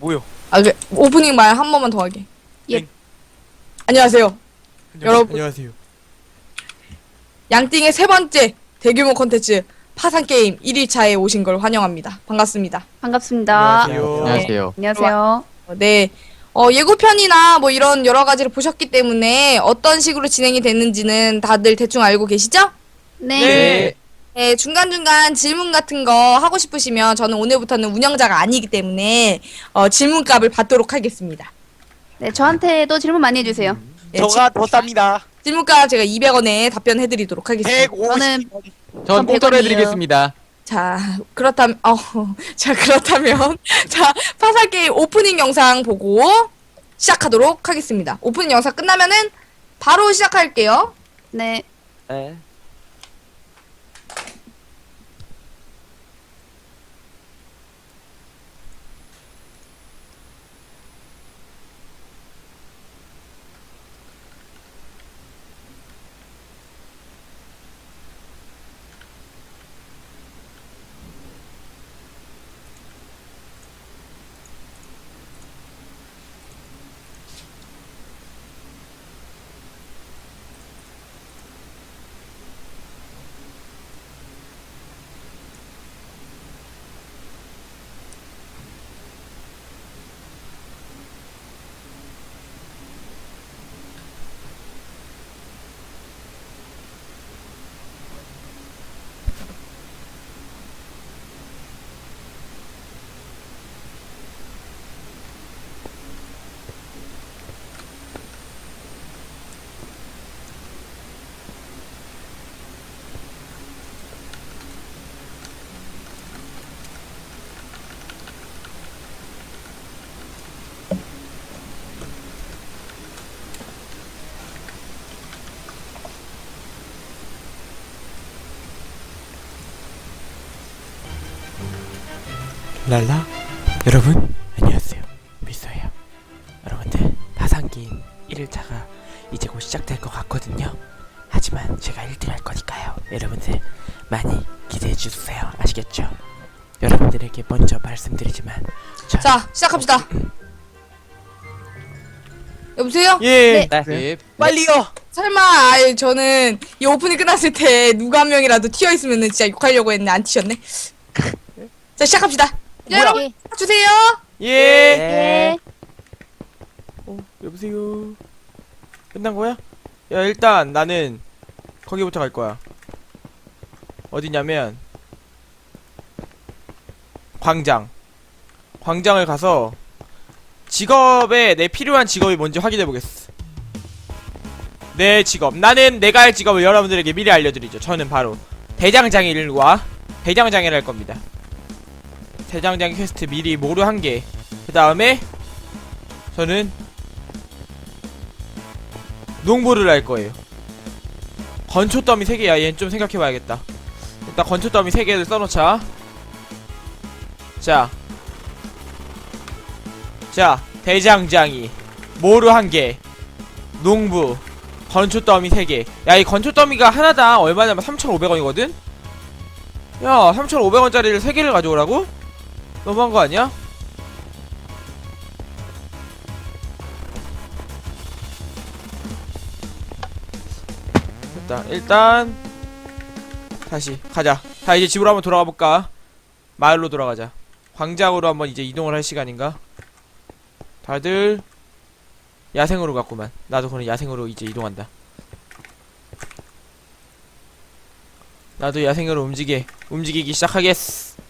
뭐요? 아, 그 오프닝 말 한 번만 더 하게. 예. 네. 안녕하세요. 여러분. 안녕하세요. 양띵의 세 번째 대규모 콘텐츠 파산 게임 1일차에 오신 걸 환영합니다. 반갑습니다. 반갑습니다. 안녕하세요. 안녕하세요. 안녕하세요. 어, 네. 어, 예고편이나 뭐 이런 여러 가지를 보셨기 때문에 어떤 식으로 진행이 됐는지는 다들 대충 알고 계시죠? 네. 네. 네, 중간중간 질문 같은 거 하고 싶으시면 저는 오늘부터는 운영자가 아니기 때문에 어, 질문값을 받도록 하겠습니다. 네, 저한테도 질문 많이 해주세요. 네, 저가 더 쌉니다. 질문값 제가 200원에 답변해드리도록 하겠습니다. 150. 저는 전 공짜로 해드리겠습니다. 자, 그렇다면, 어, 자, 그렇다면, 자, 파사 게임 오프닝 영상 보고 시작하도록 하겠습니다. 오프닝 영상 끝나면은 바로 시작할게요. 네. 네. 랄라 여러분 안녕하세요 미소예요 여러분들 파산게임 1일차가 이제 곧 시작될 것 같거든요 하지만 제가 1등 할 거니까요 여러분들 많이 기대해 주세요 아시겠죠? 여러분들에게 먼저 말씀드리지만 저 자, 시작합시다. 여보세요? 예 네. 빨리요 설마, 아이, 저는 이 오프닝 끝났을 때 누가 한 명이라도 튀어 있으면 진짜 욕하려고 했는데 안 튀셨네. 자, 시작합시다. 네. 여러분, 주세요. 예 네. 어, 여보세요 끝난 거야? 야 일단 나는 거기부터 갈 거야 어디냐면 광장 광장을 가서 직업에 내 필요한 직업이 뭔지 확인해 보겠어 내 직업 나는 내가 할 직업을 여러분들에게 미리 알려드리죠 저는 바로 대장장일과 대장장이를 할 겁니다 대장장 퀘스트 미리 모루 한개 그 다음에 저는 농부를 할 거예요. 건초 더미 3개야. 얘는 좀 생각해봐야겠다. 일단 건초 더미 3개를 써놓자. 자. 자, 대장장이. 모루 1개. 농부. 건초 더미 3개. 야, 이 건초 더미가 하나당 얼마냐면 3,500원이거든? 야, 3,500원짜리를 3개를 가져오라고? 너무한 거 아니야? 됐다. 일단 다시 가자. 자 이제 집으로 한번 돌아가 볼까? 마을로 돌아가자. 광장으로 한번 이제 이동을 할 시간인가? 다들 야생으로 갔구만. 나도 그런 야생으로 이제 이동한다. 나도 야생으로 움직이 움직이기 시작하겠어.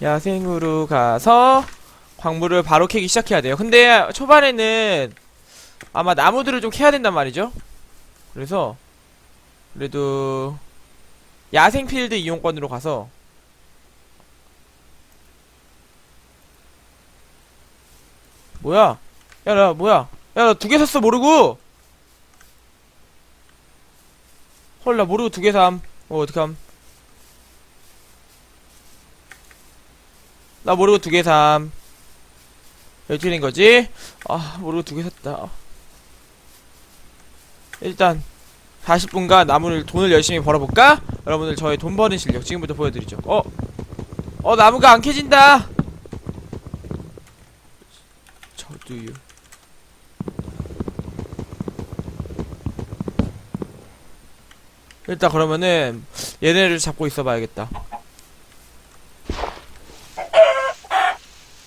야생으로 가서 광물을 바로 캐기 시작해야 돼요. 근데 초반에는 아마 나무들을 좀 캐야 된단 말이죠. 그래서 그래도 야생 필드 이용권으로 가서 뭐야? 야, 나 뭐야? 야, 나 두 개 샀어 모르고. 헐, 나 모르고 두 개 삼. 어, 어떡함? 나 모르고 두 개 삼. 된 거지? 아, 모르고 두 개 샀다. 일단 40분간 나무를 돈을 열심히 벌어볼까? 여러분들 저의 돈 버는 실력 지금부터 보여드리죠. 어, 어 나무가 안 캐진다. 저도요. 일단 그러면은 얘네를 잡고 있어봐야겠다.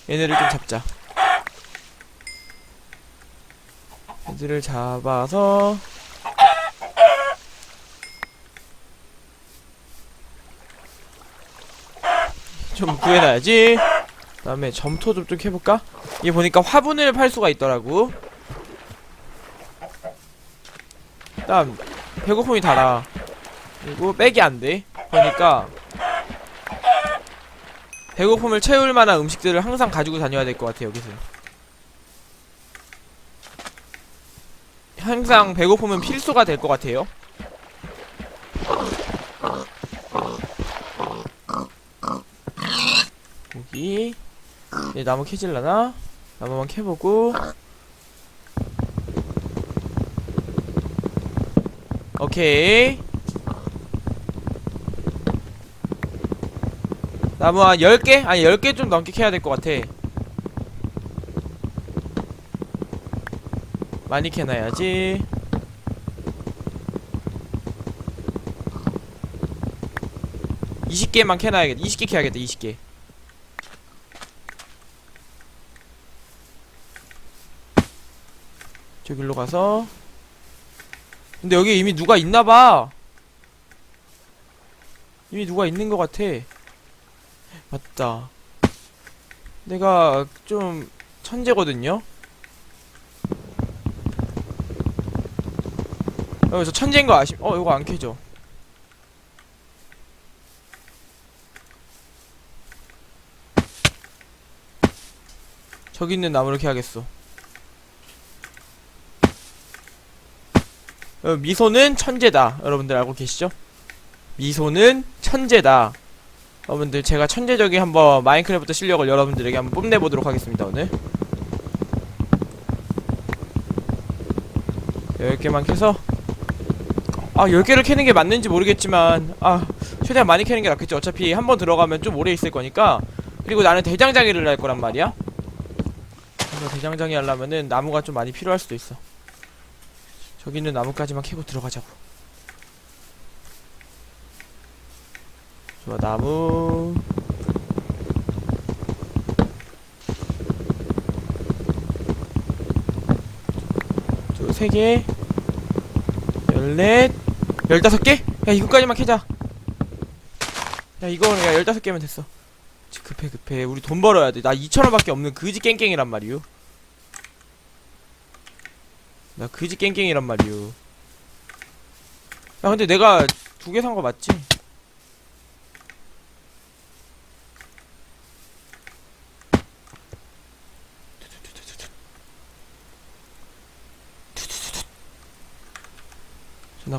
얘네를 좀 잡자. 얘들을 잡아서 좀 구해놔야지. 그 다음에 점토 좀 좀 해볼까? 이게 보니까 화분을 팔 수가 있더라고. 일단 배고픔이 달아. 그리고 백이 안 돼. 그러니까 배고픔을 채울 만한 음식들을 항상 가지고 다녀야 될 것 같아 여기서. 항상 배고픔은 필수가 될 것 같아요. 여기 네, 나무 캐질라나? 나무만 캐보고 오케이 나무 한 10개? 아니 10개 좀 넘게 캐야 될 것 같아 많이 캐놔야지 이십 개만 캐놔야겠다. 20개 캐야겠다. 20개. 저길로 가서 근데 여기 이미 누가 있나봐 이미 누가 있는 것 같아 맞다 내가 좀 천재거든요 어, 저 천재인 거 아시, 어, 이거 안 캐죠. 저기 있는 나무를 캐야겠어. 어, 미소는 천재다. 여러분들 알고 계시죠? 미소는 천재다. 여러분들 제가 천재적인 한번 마인크래프트 실력을 여러분들에게 한번 뽐내보도록 하겠습니다 오늘. 10개만 캐서? 아 10개를 캐는 게 맞는지 모르겠지만 아 최대한 많이 캐는 게 낫겠지 어차피 한 번 들어가면 좀 오래 있을 거니까. 그리고 나는 대장장이를 할 거란 말이야. 그래서 대장장이 하려면은 나무가 좀 많이 필요할 수도 있어. 저기 있는 나무까지만 캐고 들어가자고 좋아 나무 두, 세 개, 열넷, 열다섯 개? 야, 이거까지만 캐자. 야, 이거, 야, 열다섯 개면 됐어. 지, 급해, 급해. 우리 돈 벌어야 돼. 나 2천원밖에 없는 그지 깽깽이란 말이유. 나 그지 깽깽이란 말이유. 야, 근데 내가 두 개 산 거 맞지?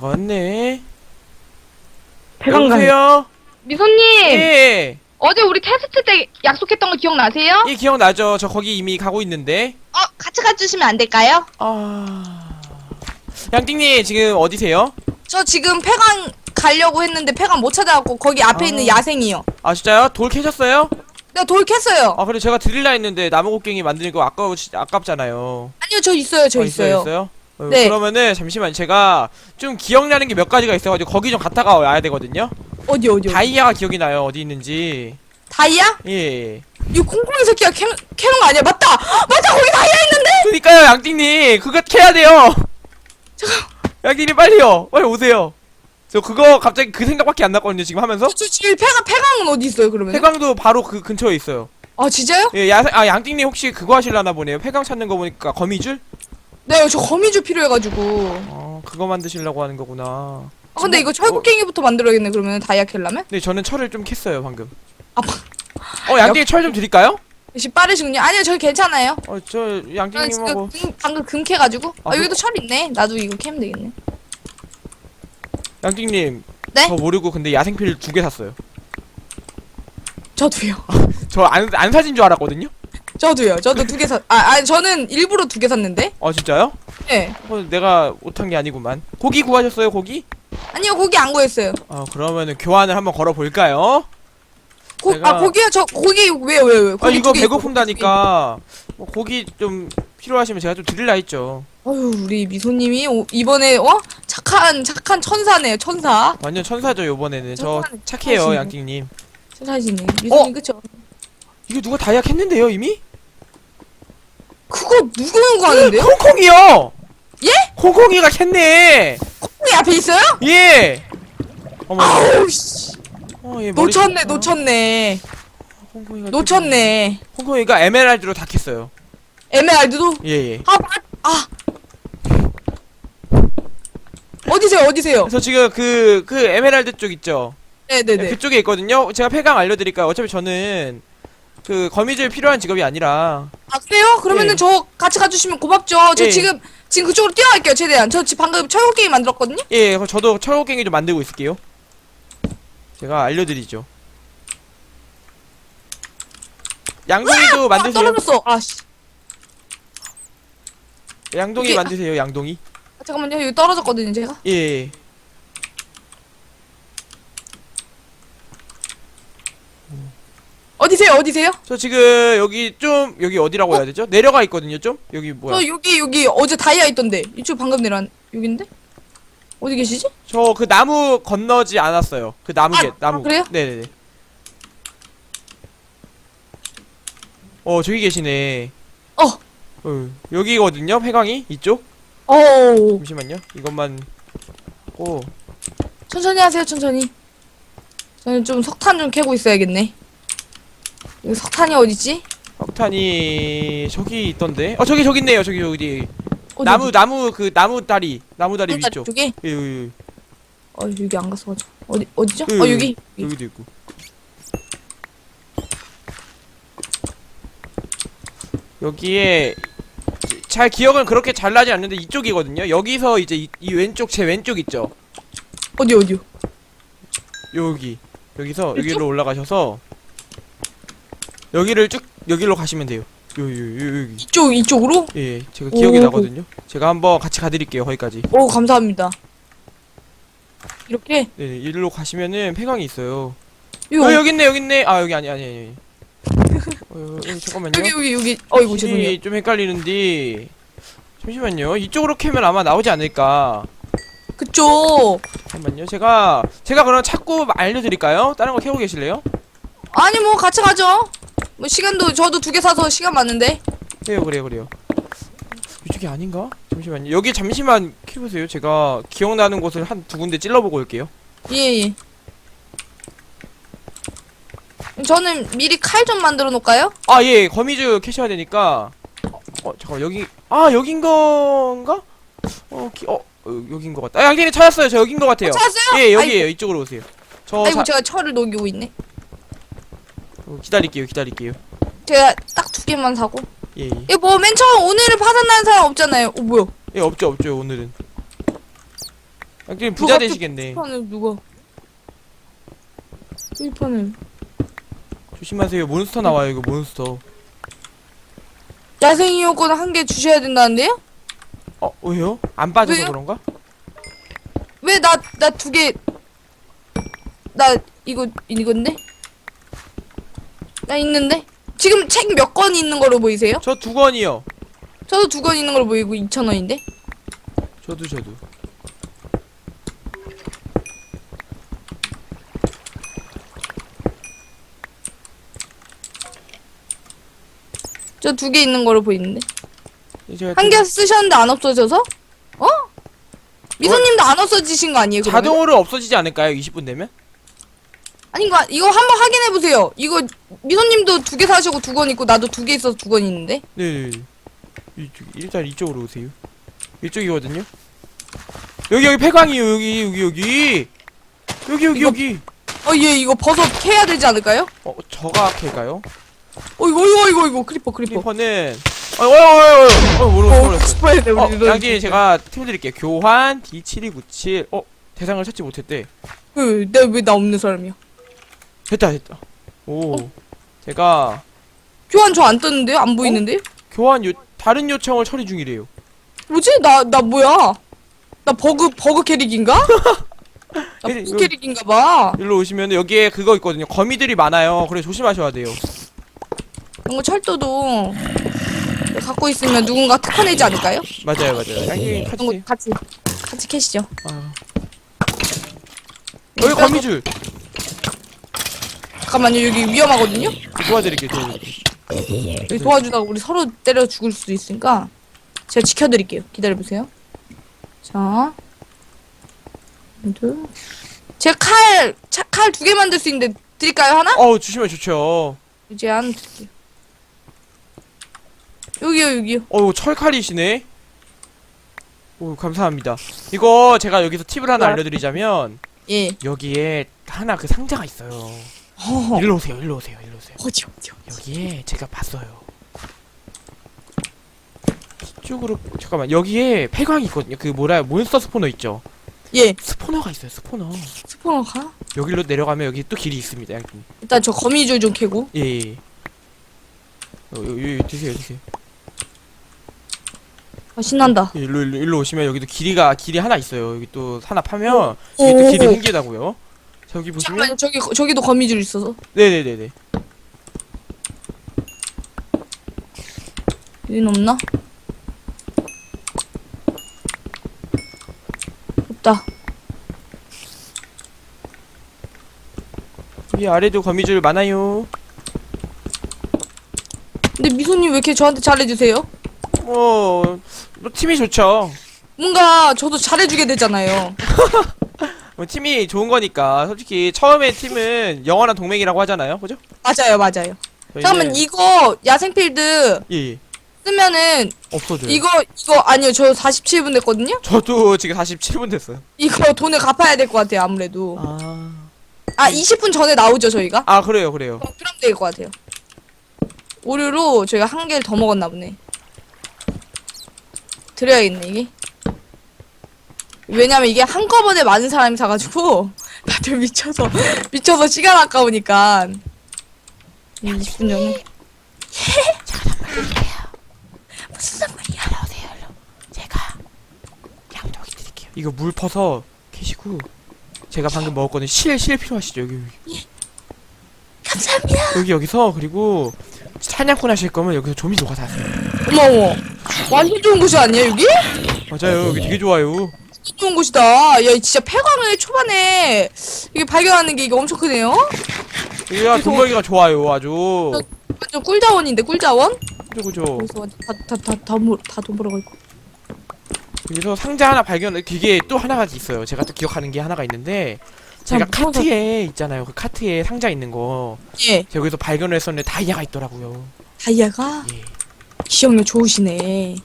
왔네. 여보세요? 미소님 예. 어제 우리 테스트 때 약속했던 거 기억나세요? 예, 기억나죠? 저 거기 이미 가고 있는데. 어 같이 가주시면 안 될까요? 아. 양띵님, 지금 어디세요? 저 지금 폐광 가려고 했는데 폐광 못 찾아갖고 거기 앞에 아. 있는 야생이요. 아, 진짜요? 돌 캐셨어요? 내가 돌 캤어요. 아, 그래, 제가 드릴라 했는데 나무곡괭이 만드는 거 아까워, 아깝잖아요. 아니요 저 있어요 저 어, 있어요. 있어요? 어, 네. 그러면은, 잠시만, 제가 좀 기억나는 게 몇 가지가 있어가지고, 거기 좀 갔다가 와야 되거든요? 어디 어디 어디? 다이아가 기억이 나요, 어디 있는지. 다이아? 예. 이 콩콩이 새끼가 캐, 캐는 거 아니야? 맞다! 맞다! 거기 다이아 있는데! 그니까요, 양띵님! 그거 캐야 돼요! 양띵님, 빨리요! 빨리 오세요! 저 그거 갑자기 그 생각밖에 안 났거든요, 지금 하면서? 저 지금 폐광, 폐광은 어디 있어요 그러면? 폐광도 바로 그 근처에 있어요. 아 진짜요? 예, 야, 아, 양띵님 혹시 그거 하실라나 보네요. 폐광 찾는 거 보니까 거미줄? 네, 저 거미줄 필요해가지고. 어, 그거 만드시려고 하는 거구나. 아, 근데 이거 철곡갱이부터 만들어야겠네, 그러면 다이아 캘라면? 네, 저는 철을 좀 캤어요, 방금. 아, 어, 양띵님 철좀 드릴까요? 역시 빠르시군요. 아니요, 저기 괜찮아요. 어, 저 저는 지금 금, 방금 금 캐가지고. 아, 아, 여기도 철 있네. 나도 이거 캐면 되겠네. 양띵님 네? 저 모르고 근데 야생필 두 개 샀어요. 저도요. 저 안 안 사진 줄 알았거든요. 저도요. 저도 두 개 샀. 아, 아 저는 일부러 두 개 샀는데. 아 진짜요? 네. 어, 내가 못한 게 아니구만. 고기 구하셨어요 고기? 아니요 고기 안 구했어요. 아 그러면은 교환을 한번 걸어 볼까요? 고, 제가- 아 고기요 저 고기 왜요 왜요? 아 고기 이거 두개 배고픈다니까 뭐 고기 좀 필요하시면 제가 좀 드릴라 했죠. 어휴 우리 미소님이 오, 이번에 어 착한 착한 천사네요 천사. 완전 천사죠 요번에는 저 천사네, 착해요 천사시네. 양띵님. 천사시네. 미소님 어? 그쵸? 이거 누가 다이약 했는데요 이미? 그거 누구는 거 아는데요? 홍콩이요. 예? 홍콩이가 캤네. 콩이 앞에 있어요? 예. 어머. 아우 씨. 어, 얘 머리 놓쳤네 좀- 놓쳤네 홍콩이가 놓쳤네. 캤네. 홍콩이가 에메랄드로 다 캤어요. 에메랄드도 예예. 아, 맞, 아. 어디세요, 어디세요? 그래서 지금 그 그 에메랄드 쪽 있죠. 네네네. 그쪽에 있거든요. 제가 폐강 알려드릴까요? 어차피 저는 그 거미줄 필요한 직업이 아니라 아, 그래요? 그러면은 예. 저 같이 가주시면 고맙죠. 저 예. 지금, 지금 그쪽으로 뛰어갈게요, 최대한. 저 지금 방금 철곡 게임 만들었거든요? 예, 그럼 저도 철곡갱이 좀 만들고 있을게요. 제가 알려드리죠. 양동이도 아, 만드세요. 떨어졌어. 아, 씨. 양동이 이게- 만드세요. 양동이. 아, 잠깐만요. 여기 떨어졌거든요, 제가. 예, 어디세요, 어디세요? 저 지금 여기 좀 여기 어디라고 해야 되죠? 내려가 있거든요. 좀 여기 뭐야? 저 여기, 여기 어제 다이아 있던데. 이쪽 방금 내려왔, 여긴데? 어디 계시지? 저 그 나무 건너지 않았어요. 그 나무 아, 개 나무. 아, 그래요? 네네네. 어 저기 계시네. 어. 어, 여기거든요. 회광이 이쪽. 어우. 잠시만요. 이것만 고 천천히 하세요, 천천히. 저는 좀 석탄 좀 캐고 있어야겠네. 여기 석탄이 어디지? 석탄이 저기 있던데. 어 저기 저기 있네요. 저기 저기 어디, 나무 어디? 나무 그 나무 다리 나무 다리 위쪽. 쪽에? 예, 여기 어 여기 안 갔어 가지고 어디 어디죠? 여기, 어 여기 여기 여기 도 있고. 여기에 잘 기억은 그렇게 잘 나지 않는데 이쪽이거든요. 여기서 이제 이, 이 왼쪽 제 왼쪽 있죠. 어디 어디요? 여기 여기서 이쪽? 여기로 올라가셔서 여기를 쭉 여기로 가시면 돼요. 여기 여기 여기. 이쪽 이쪽으로? 예, 예, 제가 기억이 오. 나거든요. 제가 한번 같이 가드릴게요. 거기까지. 오 감사합니다. 이렇게 네, 네, 이리로 가시면은 폐광이 있어요. 이거 어, 여기 있네, 여기 있네. 아, 여기 아니, 아니, 아니. 어, 여기, 잠깐만요. 여기 여기 여기 어이구 죄송해요. 좀 헷갈리는데. 잠시만요. 이쪽으로 캐면 아마 나오지 않을까. 그쪽 잠깐만요. 제가 제가 그럼 찾고 알려드릴까요? 다른 거 캐고 계실래요? 아니 뭐 같이 가죠. 뭐 시간도 저도 두 개 사서 시간 많은데 그래요, 그래요, 그래요. 이쪽이 아닌가? 잠시만요. 여기 잠시만 캐보세요. 제가 기억나는 곳을 한 두 군데 찔러보고 올게요. 예 예. 저는 미리 칼 좀 만들어 놓을까요? 아, 예, 거미줄 캐셔야 되니까. 어, 잠깐 여기 아 여긴 건가? 어, 기, 어, 어 여긴 것 같다. 아, 양진이 찾았어요. 저 여긴 것 같아요. 찾았어요? 예, 여기에요. 이쪽으로 오세요. 저 아이고 자, 제가 철을 녹이고 있네. 어, 기다릴게요. 기다릴게요. 제가 딱 두 개만 사고. 예, 예. 이거 뭐 맨 처음 오늘을 파산나는 사람 없잖아요. 어 뭐야? 예, 없죠, 없죠. 오늘은. 양진이 부자 누가 되시겠네. 판을 누가? 이 판을 조심하세요. 몬스터 나와요. 이거 몬스터. 야생 이용권 한 개 주셔야 된다는데요? 어, 왜요? 안 빠져서 왜요? 그런가? 왜 나 나 두 개 나 이거 이건데? 나 있는데? 지금 책 몇 권 있는 걸로 보이세요? 저 두 권이요. 저도 두 권 있는 걸로 보이고 2천 원인데? 저도 저도. 저 두 개 있는 걸로 보이는데? 제가 한 개 쓰셨는데 안 없어져서? 어? 미소님도 안 없어지신 거 아니에요? 그러면? 자동으로 없어지지 않을까요? 20분 되면? 아니 이거 이거 한번 확인해 보세요. 이거 미소님도 두 개 사시고 두권 있고 나도 두 개 있어서 두권 있는데. 네. 이쪽 일단 이쪽으로 오세요. 이쪽이거든요. 여기 여기 폐광이요. 여기 여기 여기. 여기 여기 이거- 여기. 어 얘 이거 버섯 캐야 되지 않을까요? 어 저가 캘까요? 어 이거 이거 이거 이거 크리퍼 크리퍼. 키퍼는 어, 어, 어, 어, 어, 모르겠어, 어 모르겠어. 스포해야 돼 어, 우리 양진이 제가 팁 드릴게요. 교환 D7297. 어, 대상을 찾지 못했대. 내왜 나 없는 사람이야? 됐다, 됐다. 오, 제가 교환 저 안 떴는데요? 안 보이는데요? 교환 요 다른 요청을 처리 중이래요. 뭐지? 나, 나 뭐야? 나 버그, 버그 캐릭인가? 나 버그 이거- 캐릭인가 봐. 일로 오시면 여기에 그거 있거든요. 거미들이 많아요. 그래 조심하셔야 돼요. 이런 거 철도도 갖고 있으면 누군가 특허 내지 않을까요? 맞아요, 맞아요. 양갱이 이런 거 같이. 같이, 같이 캐시죠. 아. 여기 거미줄 잠깐만요, 여기 위험하거든요? 도와드릴게요. 도와드릴게요. 여기 도와주다가 우리 서로 때려 죽을 수도 있으니까 제가 지켜드릴게요. 기다려보세요. 자. 둘. 제가 칼, 칼 두 개 만들 수 있는데 드릴까요? 하나? 어우 주시면 좋죠. 이제 안 드릴게요. 여기요, 여기요. 어우 철칼이시네. 오 감사합니다. 이거 제가 여기서 팁을 하나? 알려드리자면 예. 여기에 하나 그 상자가 있어요. 허허. 일로 오세요. 일로 오세요. 일로 오세요. 어디, 어디, 어디. 여기에 제가 봤어요. 이쪽으로 잠깐만 여기에 폐광이 있거든요. 그 뭐라 몬스터 스포너 있죠. 예. 스포너가 있어요. 스포너. 스포너 가? 여기로 내려가면 여기 또 길이 있습니다. 양님. 일단 저 거미줄 좀 캐고. 예. 예. 어, 여기, 여기 드세요. 드세요. 아, 신난다. 예, 일로, 일로 일로 오시면 여기도 길이가 길이 하나 있어요. 여기 또 하나 파면 오. 여기 또 길이 오. 생기다고요. 저기 보시면 잠깐만요, 저기, 저기도 거미줄 있어서. 네네네네. 여긴 없나? 없다. 이 아래도 거미줄 많아요. 근데 미소님 왜 이렇게 저한테 잘해주세요? 뭐, 뭐 팀이 좋죠. 뭔가 저도 잘해주게 되잖아요. 뭐 팀이 좋은 거니까 솔직히 처음에 팀은 영원한 동맹이라고 하잖아요. 그죠? 맞아요, 맞아요. 저희는- 잠깐만, 이거 야생필드 예, 예. 쓰면은 없어져요. 이거, 이거 아니요, 저 47분 됐거든요? 저도 지금 47분 됐어요. 이거 돈을 갚아야 될 것 같아요, 아무래도. 아. 아, 20분 전에 나오죠, 저희가? 아, 그래요, 그래요. 그럼 그럼 될 것 같아요. 오류로 저희가 한 개를 더 먹었나 보네. 드려야겠네, 이게. 왜냐면 이게 한꺼번에 많은 사람이 사가지고, 다들 미쳐서, 미쳐서 시간 아까우니까. 20분 전에. 무슨 상관이야? 오세요, 일로. 제가 양도기 드릴게요. 이거 물 퍼서 캐시고 제가 방금 먹었거든요. 실, 실 필요하시죠? 여기, 여기. 감사합니다. 여기, 여기서 그리고 사냥꾼 하실 거면 여기서 조미 녹아 사세요. 어머 어머. 완전 좋은 곳이 아니야, 여기? 맞아요. 여기 되게 좋아요. 좋은 곳이다. 야, 진짜 폐광을 초반에 이게 발견하는 게 이게 엄청 크네요? 그래서- 동거기가 좋아요. 아주. 완전 꿀자원인데, 꿀자원? 그죠, 그죠. 여기서 완전 다, 다, 다, 다, 모- 다 돈벌어가 있고. 여기서 상자 하나 발견, 그게 또 하나가 있어요. 제가 또 기억하는 게 하나가 있는데, 제가 아, 무서워서- 카트에 있잖아요. 그 카트에 상자 있는 거. 예, 제가 여기서 발견을 했었는데 다이아가 있더라고요. 다이아가 예. 기억력 좋으시네.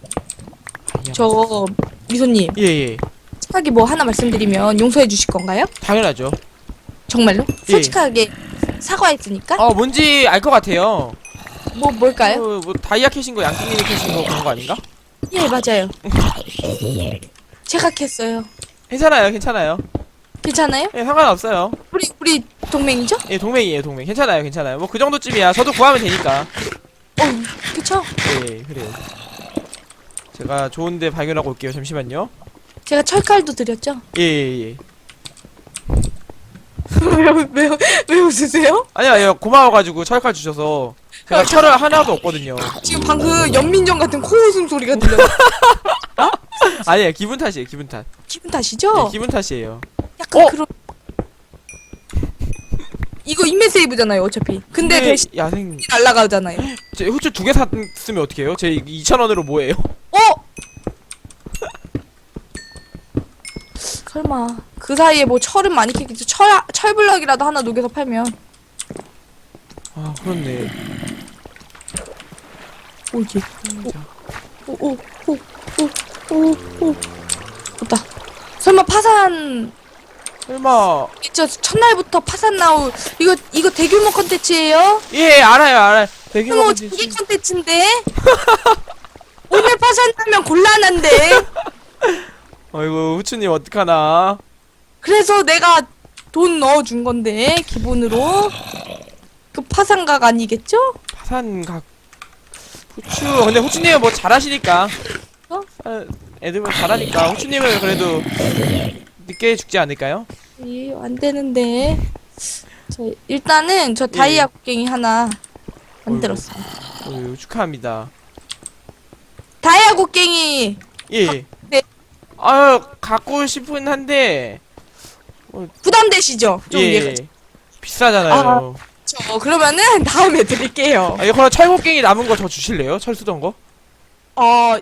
다이아가 저, 미소님, 예, 예. 솔직하게 뭐 하나 말씀드리면 용서해 주실 건가요? 당연하죠. 정말로? 예. 솔직하게 사과했으니까? 어, 뭔지 알 것 같아요. 뭐, 뭘까요? 어, 뭐 다이아 캐신 거 양띵님이 캐신 거 그런 거 아닌가? 예, 맞아요. 제가 캤어요. 괜찮아요, 괜찮아요. 괜찮아요? 예, 상관없어요. 우리, 우리 동맹이죠? 예, 동맹이에요, 동맹. 괜찮아요, 괜찮아요. 뭐 그 정도쯤이야. 저도 구하면 되니까. 어, 그쵸? 예, 그래요. 제가 좋은데 발견하고 올게요. 잠시만요. 제가 철칼도 드렸죠? 예, 예, 예. 왜, 왜, 왜 웃으세요? 아니요, 아니요. 고마워가지고 철칼 주셔서 제가 철을 하나도 없거든요. 지금 방금 연민정 같은 코 웃음 소리가 들려요. 아니에요, 기분 탓이에요, 기분 탓. 기분 탓이죠? 예, 기분 탓이에요. 약간 어? 그런. 이거 인맨 세이브잖아요, 어차피. 근데 대신 야생 날라가잖아요. 제 후추 두 개 샀으면 어떡해요? 제 2,000원으로 뭐예요? 어? 설마 그 사이에 뭐 철은 많이 캐겠죠. 철 철블럭이라도 하나 녹여서 팔면. 아, 그렇네. 오예. 오오오오오오오. 없다. 설마 파산 설마 진짜 첫날부터 파산 나올 이거 이거 대규모 컨텐츠예요? 예, 알아요, 알아요. 대규모 컨텐츠. 이게 컨텐츠인데 오늘 파산하면 곤란한데 어이구, 후추님 어떡하나. 그래서 내가 돈 넣어준 건데 기본으로 그 파산각 아니겠죠? 파산각 후추 근데 후추님은 뭐 잘하시니까 어? 아, 애들 뭐 잘하니까 후추님은 그래도 늦게 죽지 않을까요? 이, 안 되는데. 저, 일단은 저 다이아 곡괭이 하나 만들었어요. 어휴, 축하합니다 다이아 곡괭이 예 네. 아유 갖고 싶은 한데 부담되시죠? 좀예 얘가. 비싸잖아요 저, 그러면은 다음에 드릴게요. 아, 이거 철곡갱이 남은 거더 주실래요? 철 쓰던 거? 어,